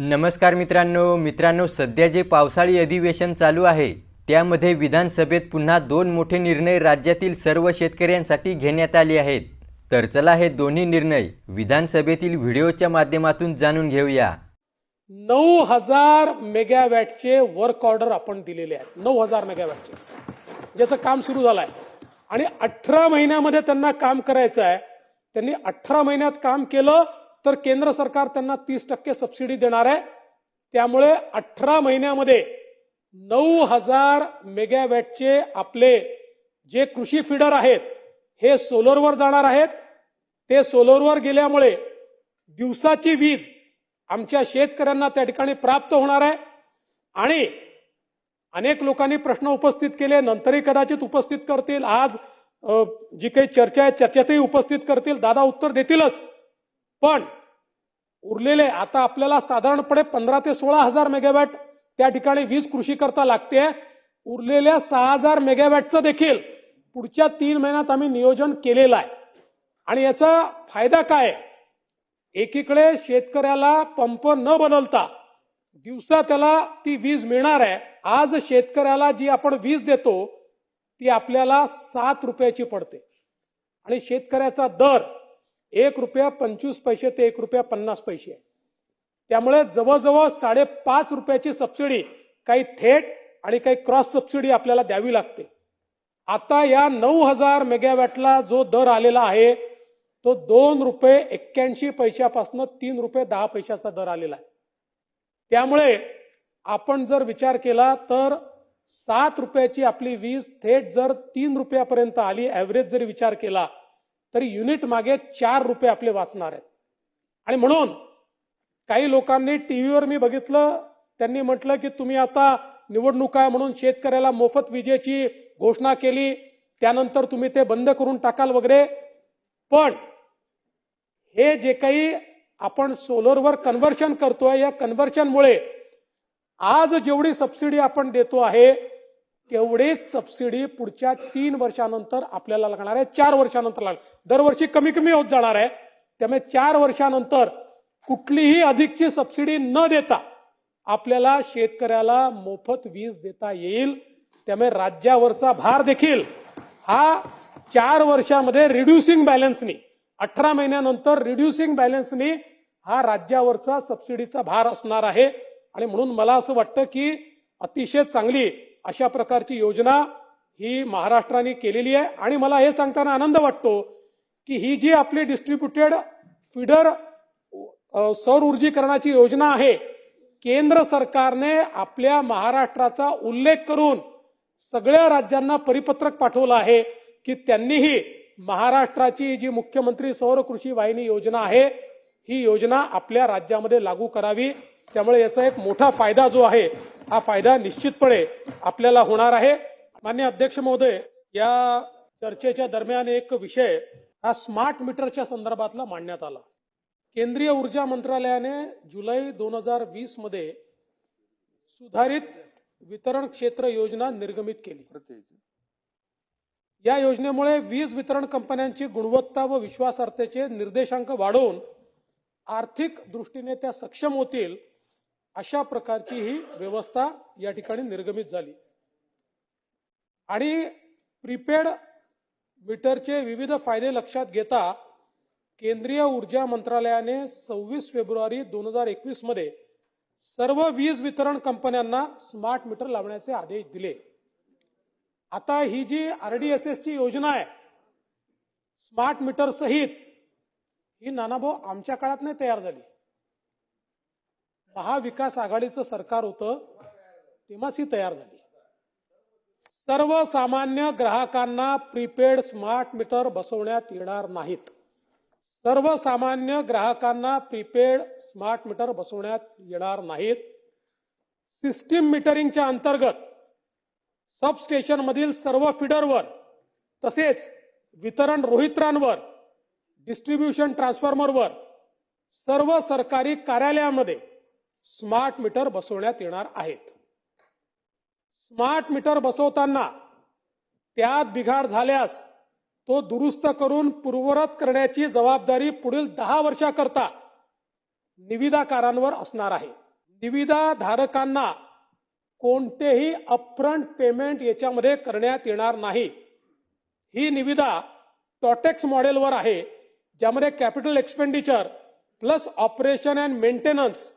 नमस्कार मित्रांनो मित्रांनो सध्या जे पावसाळी अधिवेशन चालू आहे त्यामध्ये विधानसभेत पुन्हा दोन मोठे निर्णय राज्यातील सर्व शेतकऱ्यांसाठी घेण्यात आले आहेत. तर चला हे दोन्ही निर्णय विधानसभेतील व्हिडिओच्या माध्यमातून जाणून घेऊया. नऊ हजार मेगावॅटचे वर्क ऑर्डर आपण दिलेले आहेत. नऊ हजार मेगावॅटचे. ज्याचं काम सुरू झालं आहे आणि अठरा महिन्यामध्ये त्यांना काम करायचं आहे. त्यांनी अठरा महिन्यात काम केलं तर केंद्र सरकार त्यांना तीस टक्के सबसिडी देणार आहे. त्यामुळे अठरा महिन्यामध्ये नऊ हजार मेगावॅटचे आपले जे कृषी फिडर आहेत हे सोलरवर जाणार आहेत. ते सोलरवर गेल्यामुळे दिवसाची वीज आमच्या शेतकऱ्यांना त्या ठिकाणी प्राप्त होणार आहे. आणि अनेक लोकांनी प्रश्न उपस्थित केले नंतरही कदाचित उपस्थित करतील. आज जी काही चर्चा आहे चर्चेतही उपस्थित करतील. दादा उत्तर देतीलच. पण उरलेले आता आपल्याला साधारणपणे पंधरा ते सोळा हजार मेगावॅट त्या ठिकाणी वीज कृषी करता लागते. उरलेल्या सहा हजार मेगावॅटचं देखील पुढच्या तीन महिन्यात आम्ही नियोजन केलेलं आहे. आणि याचा फायदा काय? एकीकडे शेतकऱ्याला पंप न बदलता दिवसा त्याला ती वीज मिळणार आहे. आज शेतकऱ्याला जी आपण वीज देतो ती आपल्याला सात रुपयाची पडते. आणि शेतकऱ्याचा दर एक रुपया पंचवीस पैसे ते एक रुपया पन्नास पैसे आहे. त्यामुळे जवळजवळ साडेपाच रुपयाची सबसिडी काही थेट आणि काही क्रॉस सबसिडी आपल्याला द्यावी लागते. आता या नऊ हजार मेगावॅटला जो दर आलेला आहे तो दोन रुपये एक्क्याऐंशी पैशापासून तीन रुपये दहा पैशाचा दर आलेला आहे. त्यामुळे आपण जर विचार केला तर सात रुपयाची आपली वीज थेट जर तीन रुपयापर्यंत आली ॲव्हरेज जरी विचार केला तरी युनिट मागे चार रुपये आपले वाचणार आहेत. आणि म्हणून काही लोकांनी टीव्हीवर मी बघितलं त्यांनी म्हटलं की तुम्ही आता निवडणुका आहे म्हणून शेतकऱ्याला मोफत विजेची घोषणा केली त्यानंतर तुम्ही ते बंद करून टाकाल वगैरे. पण हे जे काही आपण सोलरवर कन्व्हर्शन करतोय या कन्व्हर्शनमुळे आज जेवढी सबसिडी आपण देतो आहे तेवढीच सबसिडी पुढच्या तीन वर्षानंतर आपल्याला लागणार आहे. चार वर्षानंतर लागणार. दरवर्षी कमी कमी होत जाणार आहे. त्यामुळे चार वर्षानंतर कुठलीही अधिकची सबसिडी न देता आपल्याला शेतकऱ्याला मोफत वीज देता येईल. त्यामुळे राज्यावरचा भार देखील हा चार वर्षामध्ये रिड्युसिंग बॅलन्सनी अठरा महिन्यानंतर रिड्युसिंग बॅलन्सनी हा राज्यावरचा सबसिडीचा भार असणार आहे. आणि म्हणून मला असं वाटतं की अतिशय चांगली अशा प्रकारची योजना ही महाराष्ट्राने केलेली आहे. आणि मला हे सांगताना आनंद वाटतो की ही जी आपली डिस्ट्रीब्युटेड फिडर सौर ऊर्जीकरणाची योजना आहे केंद्र सरकारने आपल्या महाराष्ट्राचा उल्लेख करून सगळ्या राज्यांना परिपत्रक पाठवलं आहे की त्यांनीही महाराष्ट्राची जी मुख्यमंत्री सौर कृषी वाहिनी योजना आहे ही योजना आपल्या राज्यामध्ये लागू करावी. त्यामुळे याचा एक मोठा फायदा जो आहे हा फायदा निश्चितपणे आपल्याला होणार आहे. मान्य अध्यक्ष महोदय या चर्चेच्या दरम्यान एक विषय हा स्मार्ट मीटरच्या संदर्भातला मांडण्यात आला. केंद्रीय ऊर्जा मंत्रालयाने जुलै दोन हजार वीसमध्ये सुधारित वितरण क्षेत्र योजना निर्गमित केली. या योजनेमुळे वीज वितरण कंपन्यांची गुणवत्ता व विश्वासार्हतेचे निर्देशांक वाढवून आर्थिक दृष्टीने त्या सक्षम होतील अशा प्रकारची ही व्यवस्था या ठिकाणी निर्गमित झाली. आणि प्रीपेड मीटरचे विविध फायदे लक्षात घेता केंद्रीय ऊर्जा मंत्रालयाने सव्वीस फेब्रुवारी दोन हजार एकवीसमध्ये सर्व वीज वितरण कंपन्यांना स्मार्ट मीटर लावण्याचे आदेश दिले. आता ही जी आरडीएसएस ची योजना आहे स्मार्ट मीटर सहित ही नानाभाऊ आमच्या काळात नाही तयार झाली. महाविकास आघाडीचं सरकार होतं तेव्हाच ही तयार झाली. सर्वसामान्य ग्राहकांना प्रीपेड स्मार्ट मीटर बसवण्यात येणार नाहीत. सर्वसामान्य ग्राहकांना प्रीपेड स्मार्ट मीटर बसवण्यात येणार नाहीत. सिस्टीम मीटरिंगच्या अंतर्गत सबस्टेशन मधील सर्व फिडरवर तसेच वितरण रोहित्रांवर डिस्ट्रीब्युशन ट्रान्सफॉर्मरवर सर्व सरकारी कार्यालयामध्ये स्मार्ट मीटर बसवण्यात येणार आहेत. स्मार्ट मीटर बसवताना त्यात बिघाड झाल्यास तो दुरुस्त करून पूर्वरत करण्याची जबाबदारी पुढील दहा वर्षाकरता निविदाकारांवर असणार आहे. निविदा धारकांना कोणतेही अपफ्रंट पेमेंट याच्यामध्ये करण्यात येणार नाही. ही निविदा टॉटेक्स मॉडेलवर आहे ज्यामध्ये capital expenditure plus operation and maintenance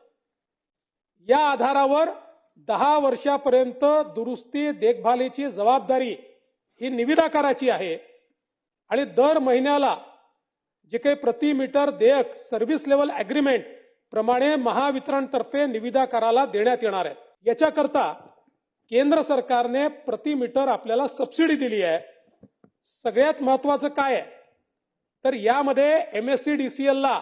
या आधारावर दहा वर्षापर्यंत दुरुस्ती देखभालीची जबाबदारी ही निविदाकाराची आहे. आणि दर महिन्याला जे काही प्रति मीटर देयक सर्व्हिस लेवल अग्रीमेंट प्रमाणे महावितरणतर्फे निविदाकाराला देण्यात येणार आहे. याच्याकरता केंद्र सरकारने प्रति मीटर आपल्याला सबसिडी दिली आहे. सगळ्यात महत्वाचं काय आहे? तर यामध्ये M S C D C एलला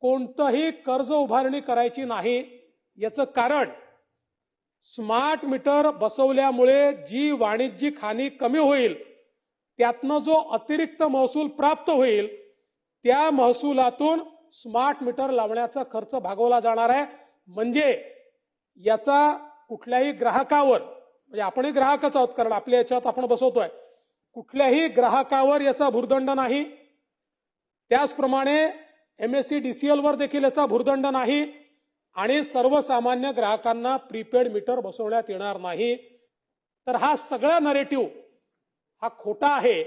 कोणतंही कर्ज उभारणी करायची नाही. याचं कारण स्मार्ट मीटर बसवल्यामुळे जी वाणिज्यिक हानी कमी होईल त्यातनं जो अतिरिक्त महसूल प्राप्त होईल त्या महसुलातून स्मार्ट मीटर लावण्याचा खर्च भागवला जाणार आहे. म्हणजे याचा कुठल्याही ग्राहकावर म्हणजे आपणही ग्राहकच आहोत कारण आपल्या याच्यात आपण बसवतोय. कुठल्याही ग्राहकावर याचा भूर्दंड नाही. त्याचप्रमाणे M S C D C एलवर देखील याचा भूर्दंड नाही. आणि सर्वसामान्य ग्राहकांना प्रीपेड मीटर बसवण्यात येणार नाही. तर हा सगळा नरेटिव्ह हा खोटा आहे.